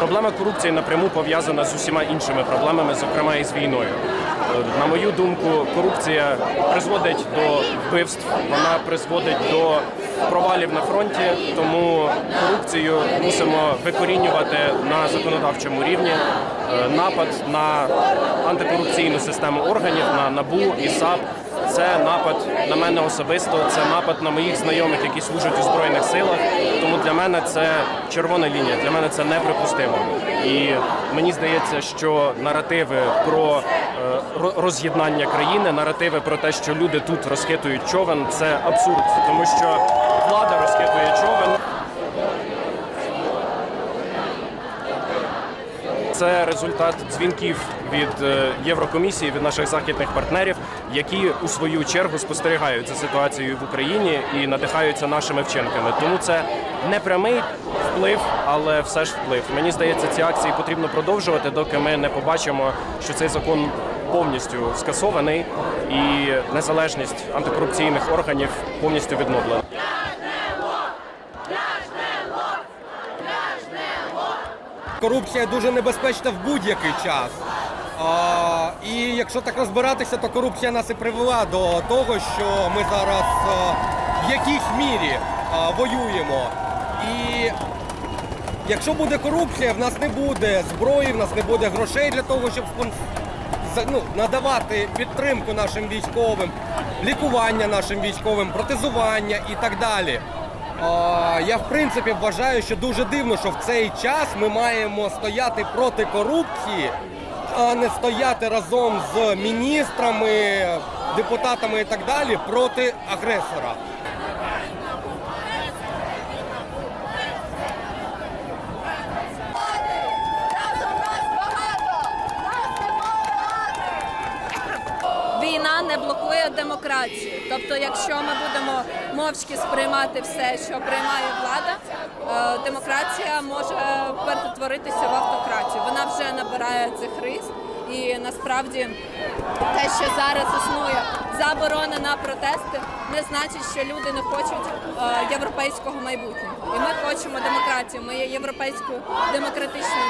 Проблема корупції напряму пов'язана з усіма іншими проблемами, зокрема і з війною. Е, На мою думку, корупція призводить до вбивств, вона призводить до провалів на фронті. Тому корупцію мусимо викорінювати на законодавчому рівні. Е, Напад на антикорупційну систему органів на НАБУ і САП. Це напад на мене особисто, це напад на моїх знайомих, які служать у збройних силах. Для мене це червона лінія. Для мене це неприпустимо. І мені здається, що наративи про е, роз'єднання країни, наративи про те, що люди тут розхитують човен, це абсурд, тому що влада розхитує човен. Це результат дзвінків від е, Єврокомісії, від наших західних партнерів, які у свою чергу спостерігають за ситуацією в Україні і надихаються нашими вчинками. Тому це не прямий вплив, але все ж вплив. Мені здається, ці акції потрібно продовжувати, доки ми не побачимо, що цей закон повністю скасований і незалежність антикорупційних органів повністю відновлена. Корупція дуже небезпечна в будь-який час. А, і якщо так розбиратися, то корупція нас і привела до того, що ми зараз в якійсь мірі воюємо. І якщо буде корупція, в нас не буде зброї, в нас не буде грошей для того, щоб ну, надавати підтримку нашим військовим, лікування нашим військовим, протезування і так далі. Я в принципі вважаю, що дуже дивно, що в цей час ми маємо стояти проти корупції, а не стояти разом з міністрами, депутатами і так далі проти агресора. Разом нас багато! Нас немає Війна не блокує демократію. Тобто, якщо ми будемо мовчки сприймати все, що приймає влада, е, демократія може перетворитися в автократію. Вона вже набирає цих рис. І насправді те, що зараз існує заборона на протести, не значить, що люди не хочуть е, європейського майбутнього. І ми хочемо демократію. Ми є європейською демократичною.